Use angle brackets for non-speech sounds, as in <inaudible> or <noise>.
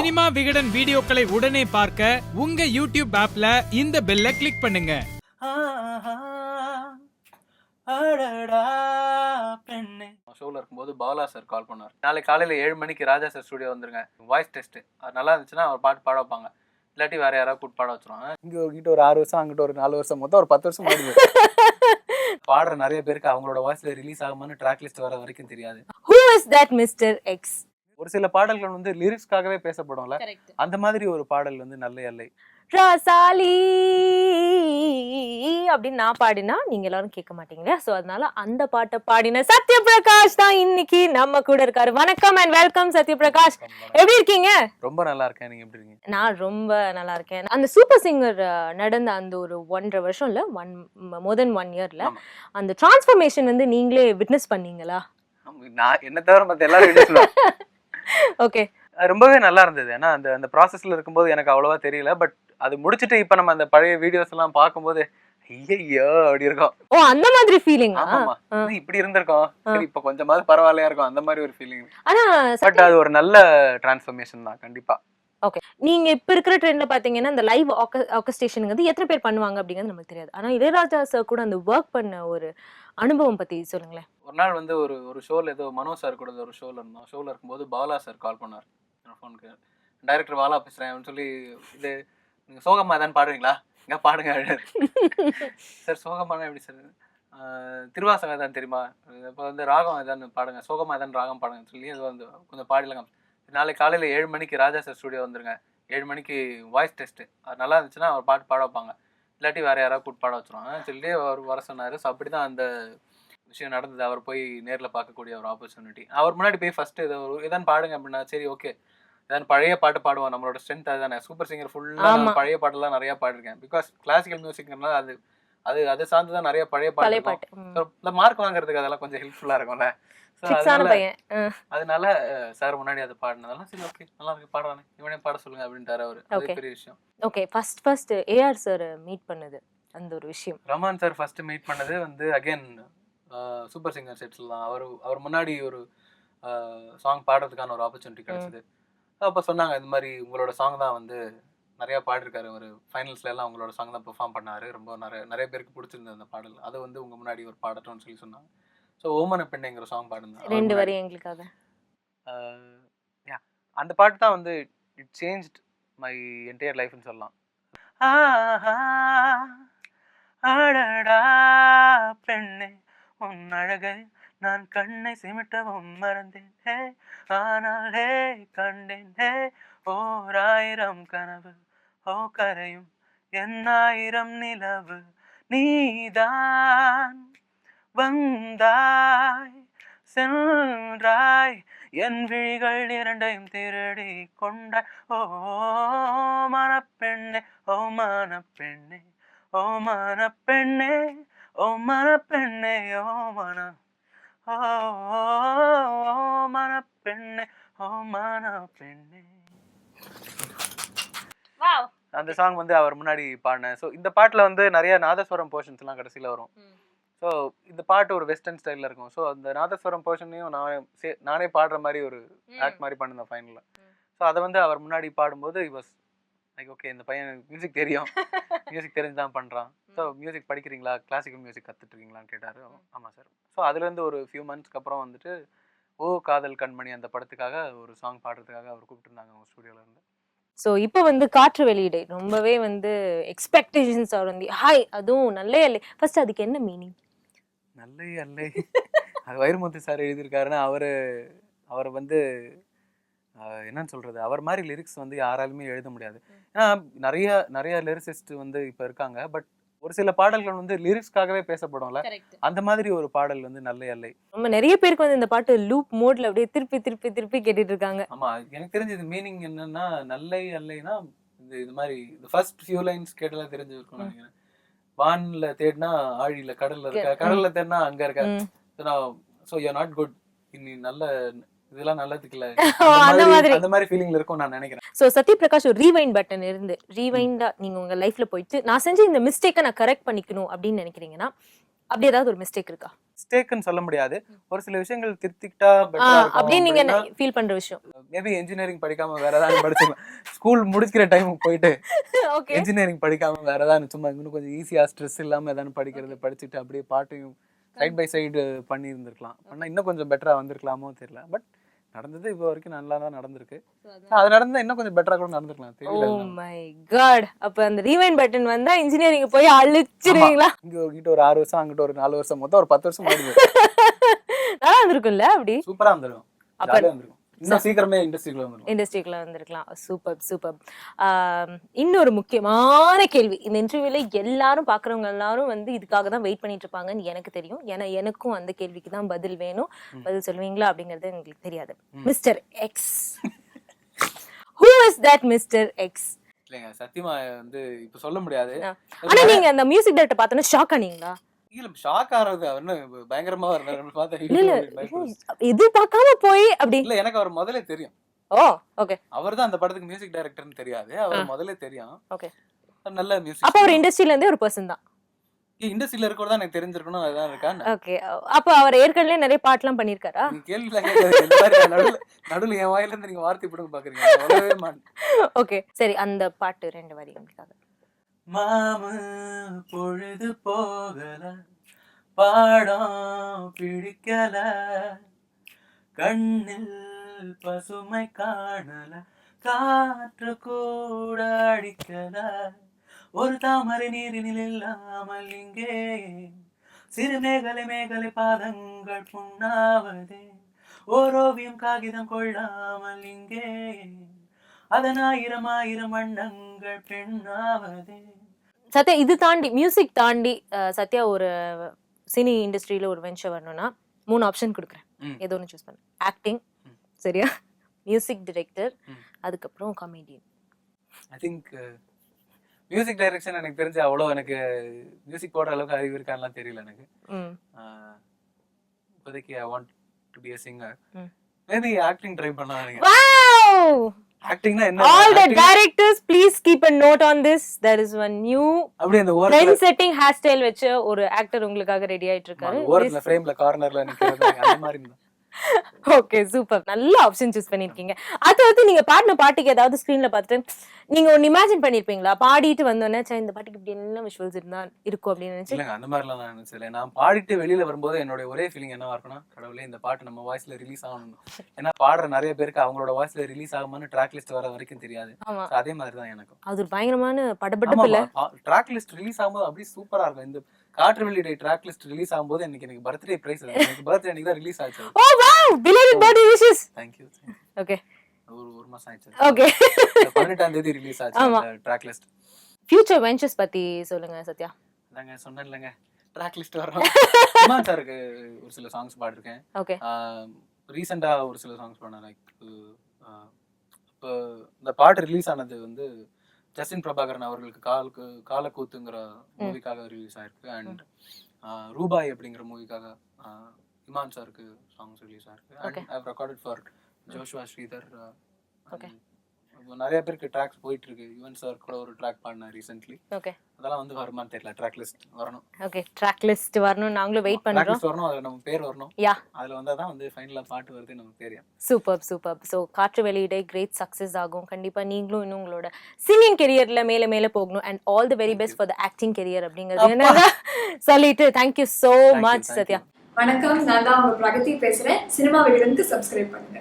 Cinema Vikatan வீடியோக்களை உடனே பார்க்க உங்க யூடியூப் ஆப்ல இந்த பெல்ல கிளிக் பண்ணுங்க. ஷோவில் இருக்கும்போது பாலா சார் கால் பண்ணார் நாளைக்கு காலையில் ஏழு மணிக்கு ராஜா சார் ஸ்டுடியோ வந்துருங்க. வாய்ஸ் டெஸ்ட் அது நல்லா இருந்துச்சுன்னா அவர் பாட்டு பாட வைப்பாங்க. இல்லாட்டி வேற யாராவது கூட்டு பாட வச்சிருவாங்க. இங்க ஒரு ஒரு ஆறு வருஷம் அங்கிட்ட ஒரு நாலு வருஷம் மொத்தம் ஒரு பத்து வருஷம் ஆகுது <laughs> பாடுற நிறைய பேருக்கு அவங்களோட வாய்ஸ்ல ரிலீஸ் ஆகுமான்னு ட்ராக் லிஸ்ட் வர வரைக்கும் தெரியாது. Who is that mister X ஒரு சில பாடல்கள் வந்து லிரிக்ஸ்க்காகவே பேசப்படும்ல. அந்த மாதிரி ஒரு பாடல் வந்து நல்ல எல்லை. ராசாலி அப்படின்னு நான் பாடினா நீங்க எல்லாரும் கேட்க மாட்டீங்க சோ அதனால அந்த பாட்டை பாடின சத்யபிரகாஷ் தான் இன்னைக்கு நம்ம கூட இருக்காரு. வணக்கம் அண்ட் வெல்கம் சத்யபிரகாஷ். எப்படி இருக்கீங்க? ரொம்ப நல்லா இருக்கேன். நீங்க எப்படி இருக்கீங்க? நான் ரொம்ப நல்லா இருக்கேன். அந்த சூப்பர் சிங்கர் நடந்த அந்த ஒரு ஒன்றரை வருஷம் இல்ல ஒன் மோர் தென் ஒன் இயர்ல. அந்த டிரான்ஸ்ஃபர்மேஷன் வந்து நீங்களே விட்னஸ் பண்ணீங்களா? நான் என்ன தவிர மத்த எல்லாரும்? <laughs> ஓகே. ரொம்பவே நல்லா இருந்தது. ஏன்னா அந்த அந்த ப்ராசஸ்ல இருக்கும்போது எனக்கு அவ்வளவா தெரியல. பட் அது முடிச்சிட்டு இப்ப நம்ம அந்த பழைய வீடியோஸ் எல்லாம் பார்க்கும்போது ஐயோ அப்படி இருக்கும். ஓ அந்த மாதிரி ஃபீலிங் ஆமாமா ஆ. என்ன இப்படி இருந்திருக்கோம். சரி இப்ப கொஞ்சமாவது பரவாயில்லையா இருக்கும். அந்த மாதிரி ஒரு ஃபீலிங் ஆனா பட் அது ஒரு நல்ல டிரான்ஸ்ஃபர்மேஷன் தான். கண்டிப்பா. நீங்க இப்ப இருக்கிற ட்ரெண்ட்ல பாத்தீங்கன்னா இந்த லைவ் ஆர்கஸ்ட்ரேஷனுங்கிறது எத்தனை பேர் பண்ணுவாங்க அப்படிங்கிறது நமக்கு தெரியாது. ஆனா இளையராஜா சார் கூட அந்த ஒர்க் பண்ண ஒரு அனுபவம் பத்தி சொல்லுங்களேன். ஒரு நாள் வந்து ஒரு ஒரு ஷோல ஏதோ மனோ சார் கூட ஒரு ஷோல இருந்தோம். ஷோல இருக்கும்போது பாலா சார் கால் பண்ணார். ஃபோனுக்கு டைரக்டர் பாலா பேசுறேன் அப்படின்னு சொல்லி இது நீங்க சோகமா தான் பாடுவீங்களா இங்க பாடுங்க சார் <laughs> சோகமான எப்படி சார் திருவாசகம் தான் தெரியுமா? இப்போ வந்து ராகம் ஏதாவது பாடுங்க. சோகமா ஏதாவது ராகம் பாடுங்கன்னு சொல்லி அது வந்து கொஞ்சம் பாடிலாம் நாளைக்கு காலையில் ஏழு மணிக்கு ராஜா சார் ஸ்டுடியோ வந்துருங்க. ஏழு மணிக்கு வாய்ஸ் டெஸ்ட் அது நல்லா இருந்துச்சுன்னா அவர் பாட்டு பாட வைப்பாங்க. இல்லாட்டி வேற யாராவது கூட்டு பாட வச்சிருவாங்க. சொல்லி அவர் வர சொன்னார். ஸோ அப்படி தான் அந்த விஷயம் நடந்தது. அவர் போய் நேரில் பார்க்கக்கூடிய ஒரு ஆப்பர்ச்சுனிட்டி அவர் முன்னாடி போய் ஃபர்ஸ்ட் இதை ஒரு இதான் பாடுங்க அப்படின்னா சரி ஓகே இதான் பழைய பாட்டு பாடுவோம். நம்மளோட ஸ்ட்ரென்த் அதுதானே. சூப்பர் சிங்கர் ஃபுல்லாக. பழைய பாட்டெல்லாம் நிறைய பாடிருக்கேன். பிகாஸ் கிளாசிக்கல் மியூசிக்னால அது அது அதை சார்ந்து தான் நிறைய பழைய பாட்டு. இந்த மார்க் வாங்குறதுக்கு அதெல்லாம் கொஞ்சம் ஹெல்ப்ஃபுல்லா இருக்கும்ல. அதனால பையன். ம். அதனால சார் முன்னாடி அதை பாடினதெல்லாம் சரி ஓகே நல்லா இருக்கு பாடுறானே. இவனே பாட சொல்லுங்க அப்படின்ட்டாரு அவரு. அது. பெரிய விஷயம். Okay first first AR sir meet பண்ணது அந்த ஒரு விஷயம். ரமான் சார் ஃபர்ஸ்ட் மீட் பண்ணது வந்து அகைன் சூப்பர் சிங்கர் செட்ஸ்ல தான். அவர் அவர் முன்னாடி ஒரு சாங் பாடுறதுக்கான ஒரு ஆப்பர்ச்சுனிட்டி கிடைச்சது. அப்போ சொன்னாங்க இந்த மாதிரி உங்களோட சாங் தான் வந்து நிறைய பாடிருக்காரு ஒரு ஃபைனல்ஸ்ல எல்லாம் உங்களோட சாங் தான் பெர்ஃபார்ம் பண்ணாரு. ரொம்ப நிறைய நிறைய பேருக்கு பிடிச்சிருந்தது அந்த பாடல். அதை வந்து உங்க முன்னாடி ஒரு பாடட்டும்னு சொல்லி சொன்னாங்க. ஸோ ஓமன பெண்ணைங்கிற சாங் பாடுங்க ரெண்டு வரி எங்களுக்காக. யா அந்த பாட்டு தான் வந்து இட் சேஞ்ச்ட் மை என்டையர் லைஃப்னு சொல்லலாம். அடடா பெண்ணே உன் அழகை நான் கண்ணை சிமிட்டவும் மறந்தேன். ஹே ஆனால் ஹே கண்டேன். ஹே ஓர் ஆயிரம் கனவு ஓ கரையும் எண்ணாயிரம் நிலவு நீதான். வந்தாய் சென்றாய் என் விழிகள் இரண்டையும் திருடி கொண்டாய். ஓ மனப்பெண்ணே ஓ மனப்பெண்ணே ஓ மனப்பெண்ணே ஓ மனப்பெண்ணே ஓ மன ஓ ஓ மனப்பெண்ணே ஓ மனப்பெண்ணே. அந்த சாங் வந்து அவர் முன்னாடி பாடினேன். ஸோ இந்த பாட்டில் வந்து நிறைய நாதஸ்வரம் போர்ஷன்ஸ்லாம் கடைசியில் வரும். ஸோ இந்த பாட்டு ஒரு வெஸ்டர்ன் ஸ்டைலில் இருக்கும். ஸோ அந்த நாதஸ்வரம் போர்ஷனையும் நான் நானே பாடுற மாதிரி ஒரு ஆக்ட் மாதிரி பண்ணிருந்தேன் ஃபைனலில் ஸோ அதை வந்து அவர் முன்னாடி பாடும்போது வாஸ் லைக் ஓகே இந்த பையன் மியூசிக் தெரியும். <laughs> மியூசிக் தெரிஞ்சு தான் பண்ணுறான் ஸோ மியூசிக் படிக்கிறீங்களா? கிளாசிக்கல் மியூசிக் கற்றுட்டு இருக்கீங்களான்னு கேட்டார் ஆமாம் சார் ஸோ அதுலேருந்து ஒரு ஃபியூ மந்த்ஸ்க்கு அப்புறம் வந்துட்டு ஓ காதல் கண்மணி அந்த படத்துக்காக ஒரு சாங் பாடுறதுக்காக அவர் கூப்பிட்டுருந்தாங்க அவங்க ஸ்டூடியோவில் இருந்து. ஸோ இப்போ வந்து காற்று வெளியீடு. ரொம்பவே வந்து எக்ஸ்பெக்டேஷன்ஸ் அவர் வந்து ஹாய் அதுவும் நல்ல இல்லை ஃபர்ஸ்ட் அதுக்கு என்ன மீனிங் நல்ல அல்ல. அது வைரமுத்து சார் எழுதியிருக்காருன்னா அவரு அவர் வந்து என்னன்னு சொல்றது? அவர் மாதிரி லிரிக்ஸ் வந்து யாராலுமே எழுத முடியாது. ஏன்னா நிறைய நிறைய லிரிசிஸ்ட் வந்து இப்போ இருக்காங்க. பட் ஒரு சில பாடல்கள் வந்து லிரிக்ஸ்க்காகவே பேசப்படும்ல. அந்த மாதிரி ஒரு பாடல் வந்து நல்ல அல்லை. ரொம்ப நிறைய பேருக்கு வந்து இந்த பாட்டு லூப் மோட்ல அப்படியே திருப்பி திருப்பி திருப்பி கேட்டுட்டு இருக்காங்க. ஆமா எனக்கு தெரிஞ்சது மீனிங் என்னன்னா நல்லை அல்லைனா இது இது மாதிரி இந்த ஃபர்ஸ்ட் ஃபியூ லைன்ஸ் கேட்டெல்லாம் தெரிஞ்சிருக்கும் நினைக்கிறேன். வான்ல தேடினா ஆழியில கடல்ல இருக்க? கடல்ல தேடினா அங்க இருக்க. ஸோ யூ நாட் குட் இன்னி நல்ல இதெல்லாம் நல்லதுக்கு இல்ல <laughs> அந்த மாதிரி. அந்த மாதிரி ஃபீலிங்ல இருக்கும் நான் நினைக்கிறேன். ஸோ சத்யபிரகாஷ் ஒரு ரீவைண்ட் பட்டன் இருந்து ரீவைண்டா நீங்க உங்க லைஃப்ல போயிட்டு நான் செஞ்ச இந்த மிஸ்டேக்கை நான் கரெக்ட் பண்ணிக்கணும் அப்படின்னு நினைக்கிறீங்கன்னா அப்படி ஏதாவது ஒரு மிஸ்டேக் இருக்கா? மிஸ்டேக்குன்னு சொல்ல முடியாது. ஒரு சில விஷயங்கள் திருத்திக்கிட்டா அப்படின்னு நீங்க ஃபீல் பண்ற விஷயம்? மேபி இன்ஜினியரிங் படிக்காம வேற ஏதாவது படிச்சிருக்கலாம் ஸ்கூல் முடிக்கிற டைம் போயிட்டு <laughs> இன்ஜினியரிங் படிக்காம வேற ஏதாவது சும்மா இன்னும் கொஞ்சம் ஈஸியா ஸ்ட்ரெஸ் இல்லாம ஏதாவது படிக்கிறது படிச்சுட்டு அப்படியே பாட்டையும் சைட் பை சைடு பண்ணி இருந்திருக்கலாம் பண்ணா இன்னும் கொஞ்சம் பெட்டரா வந்திருக்கலாமோ தெரியல. பட் நடந்தது இப்போ வரைக்கும் நல்லா தான் நடந்திருக்கு. அது நடந்தா இன்னும் கொஞ்சம் பெட்டரா கூட நடந்திருக்கலாம் ஓ தெரியல மை காட் அப்ப அந்த ரீவைண்ட் பட்டன் வந்தா இன்ஜினியரிங் போய் அழிச்சிருவீங்களா? இங்க இங்கிட்ட ஒரு ஆறு வருஷம் அங்கிட்ட ஒரு நாலு வருஷம் மொத்தம் ஒரு பத்து வருஷம் <laughs> நல்லா இருந்திருக்கும்ல அப்படி? சூப்பரா வந்துடும் அப்ப- இன்னும் சீக்கிரமே இண்டஸ்ட்ரிக்குள்ள இண்டஸ்ட்ரிக்குள்ள வந்திருக்கலாம். Super super. இன்னொரு முக்கியமான கேள்வி. இந்த இன்டர்வியூல எல்லாரும் பாக்குறவங்க எல்லாரும் வந்து இதுக்காக தான் வெயிட் பண்ணிட்டு இருப்பாங்கன்னு எனக்கு தெரியும். ஏன்னா எனக்கும் அந்த கேள்விக்கு தான் பதில் வேணும். பதில் சொல்லுவீங்களா அப்படிங்கறது எங்களுக்கு தெரியாது. Mister X who is that mister X இல்லைங்க சத்தியமா வந்து இப்ப சொல்ல முடியாது. ஆனா நீங்க அந்த மியூசிக் டைரக்டர் பார்த்தோன்னா ஷாக் ஆனீங்களா? இல்ல ஷாக் ஆறது அவர் பயங்கரமா. எதிர்பார்க்காம போய் அப்படி. இல்ல எனக்கு அவர் முதல்ல தெரியும். ஓ ஓகே அவர் தான் அந்த படத்துக்கு மியூசிக் டைரக்டர்னு தெரியாது. அவர் முதல்ல தெரியும். ஓகே நல்ல மியூசிக் அப்ப அவர் இண்டஸ்ட்ரியில இருந்தே ஒரு பர்சன் தான். இண்டஸ்ட்ரியில இருக்க தான் எனக்கு தெரிஞ்சிருக்கணும் அதுதான் இருக்கா ஓகே அப்ப அவர் ஏற்கனவே நிறைய பாட்டுலாம் பண்ணிருக்காரா மாதிரி நடுவுல நடுவுல என் வாயில இருந்து நீங்க வார்த்தை பிடுங்க பாக்குறீங்க. ஓகே <laughs> சரி அந்த பாட்டு ரெண்டு வரி மாமு பொழுது போகல பாடம் பிடிக்கல கண்ணில் பசுமை காணல காற்று கூட அடிக்கல. ஒரு தாமரை நீரினில் இல்லாமல் இங்கே சிறு மேகலை மேகலை பாதங்கள் புண்ணாவதே ஓர் ஓவியம் காகிதம் கொள்ளாமல் இங்கே அதன் ஆயிரம் ஆயிரம் வண்ணங்கள் பெண்ணாவதே. சத்யா இது தாண்டி மியூசிக் தாண்டி சத்யா ஒரு சினி இண்டஸ்ட்ரியில ஒரு வெஞ்சர் வரணும்னா மூணு ஆப்ஷன் கொடுக்குறேன். ஏதோ ஒன்று சூஸ் பண்ணு. ஆக்டிங். சரியா? Music director. அதுக்கப்புறம் comedian I think music direction எனக்கு தெரிஞ்ச அவ்வளோ எனக்கு மியூசிக் போடுற அளவுக்கு அறிவு இருக்கான்லாம் தெரியல எனக்கு. இப்போதைக்கு I want to be a singer. Maybe acting try பண்ணலாம் ஆக்டிங்னா என்ன? All the directors please keep a note on this there is one new அப்படியே அந்த ட்ரெண்ட் ஓரத்துல செட்டிங் ஹேர் ஸ்டைல் வச்ச ஒரு ஆக்டர் உங்களுக்காக ரெடி ஆயிட்டு இருக்காரு. ஓரத்துல ஃப்ரேம்ல கார்னர்ல நிக்கிறது அந்த மாதிரி இருந்தா. ஓகே சூப்பர் நல்ல ஆப்ஷன் சூஸ் பண்ணிருக்கீங்க. வந்து நீங்க பாடின பாட்டுக்கு ஏதாவது ஸ்கிரீன்ல பார்த்துட்டு நீங்க ஒன்னு இமேஜின் பண்ணிருப்பீங்களா? பாடிட்டு வந்தோடனே "ச்சே, இந்த பாட்டுக்கு இப்படி என்ன விஷுவல்ஸ் இருந்தா இருக்கும்? அப்படின்னு நினைச்சு. அந்த மாதிரிலாம் நான் நினைச்சல நான் பாடிட்டு வெளியில வரும்போது என்னோட ஒரே ஃபீலிங் என்னவா இருக்கும்னா கடவுளே இந்த பாட்டு நம்ம வாய்ஸ்ல ரிலீஸ் ஆகணும் ஏன்னா பாடுற நிறைய பேருக்கு அவங்களோட வாய்ஸ்ல ரிலீஸ் ஆகுமான்னு ட்ராக் லிஸ்ட் வர வரைக்கும் தெரியாது. அதே மாதிரி தான் எனக்கும். அது ஒரு பயங்கரமான படபடப்பு இல்ல ட்ராக் லிஸ்ட் ரிலீஸ் ஆகும்போது அப்படியே சூப்பரா இருக்கும். இந்த காற்று வெளியிட ட்ராக் லிஸ்ட் ரிலீஸ் ஆகும்போது எனக்கு எனக்கு பர்த்டே பிரைஸ் எனக்கு பர்த்டே அன்னைக்கு தான் ரிலீஸ் ஆச்சு ஓ wow belated birthday wishes thank you okay ஒரு ஒரு மாசம் ஆயிடுச்சு ஓகே பதினெட்டாம் தேதி ரிலீஸ் ஆச்சு ட்ராக் லிஸ்ட் ஃபியூச்சர் வெஞ்சர்ஸ் பத்தி சொல்லுங்க சத்யா. அதாங்க சொன்னேன் இல்லைங்க ட்ராக் லிஸ்ட் வரும் இமான் சாருக்கு ஒரு சில சாங்ஸ் பாடிருக்கேன். ஓகே ரீசெண்டா ஒரு சில சாங்ஸ் பண்ணேன் லைக் இப்போ இந்த பாட்டு ரிலீஸ் ஆனது வந்து ஜஸ்டின் பிரபாகரன் அவர்களுக்கு காலுக்கு காலக்கூத்துங்கிற மூவிக்காக ரிலீஸ் ஆயிருக்கு அண்ட் ரூபாய் அப்படிங்கிற மூவிக்காக இமான் சாருக்கு சாங்ஸ் ரிலீஸ் ஆயிருக்கு. And I recorded for Joshua Sridhar. இப்போ நிறைய பேருக்கு ட்ராக்ஸ் போயிட்டு இருக்கு யுவன் சார் கூட ஒரு ட்ராக் பாடினேன் ரீசென்ட்லி ஓகே அதெல்லாம் வந்து வருமான்னு தெரியல. ட்ராக் லிஸ்ட் வரணும். ஓகே ட்ராக் லிஸ்ட் வரணும் நாங்களும் வெயிட் ட்ராக் பண்றோம். லிஸ்ட் வரணும் அதுல நம்ம பேர் வரணும். யா அதுல வந்தா தான் வந்து ஃபைனலா பாட்டு வருது நமக்கு தெரியும். சூப்பர் சூப்பர் ஸோ காற்று வெளியிட கிரேட் சக்ஸஸ் ஆகும். கண்டிப்பா நீங்களும் இன்னும் உங்களோட சிங்கிங் கெரியர்ல மேல மேல போகணும். And all the very best for the acting career அப்படிங்கிறது என்னங்க சொல்லிட்டு thank you so Thank you, much. Sathya. வணக்கம். நான் தான் உங்க பிரகதி பேசுறேன். சினிமா வெளியிடனுக்கு சப்ஸ்கிரைப் பண்ணுங்க.